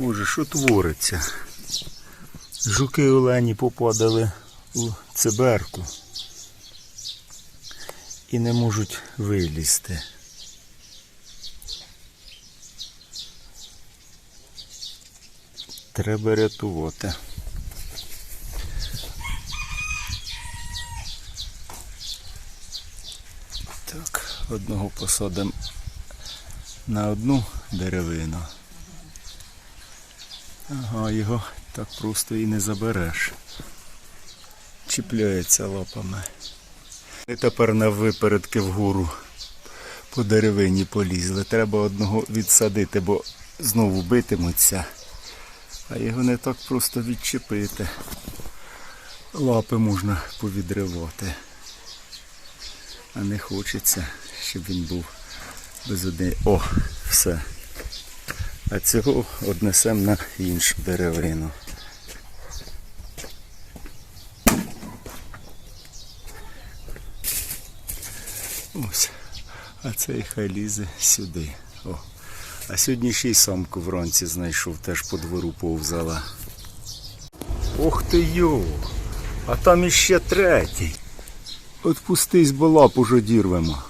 Боже, що твориться? Жуки олені попадали у циберку і не можуть вилізти. Треба рятувати. Так, одного посадимо на одну деревину. Ага, його так просто і не забереш. Чіпляється лапами. І тепер на випередки вгору по деревині полізли. Треба одного відсадити, бо знову битимуться. А його не так просто відчепити. Лапи можна повідривати. А не хочеться, щоб він був без однієї. О, все. А цього однесемо на іншу деревину. Ось. А цей хай лізе сюди. О. А сьогодні ще й самку вранці знайшов, теж по двору повзала. Ох ти йо! А там іще третій. От пустись, бо лапу ж одірвемо.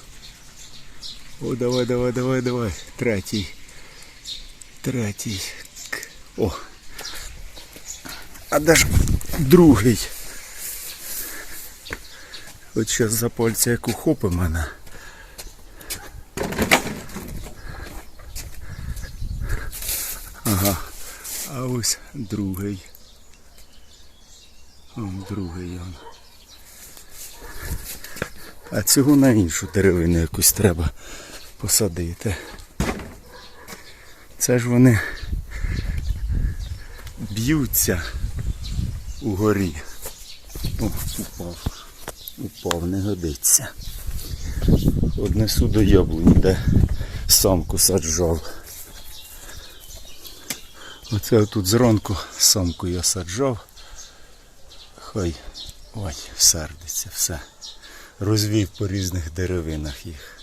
О, давай, давай, давай, давай. Третій. Третій. О. А де ж другий? От зараз за пальця як ухопи мене. Ага. А ось другий. Он другий он. А цього на іншу деревину якусь треба посадити. Це ж вони б'ються угорі. О, упав. Упав, не годиться. Однесу до яблуні, де самку саджав. Оце тут зранку самку я саджав. Хай ой, сердиться, все. Розвів по різних деревинах їх.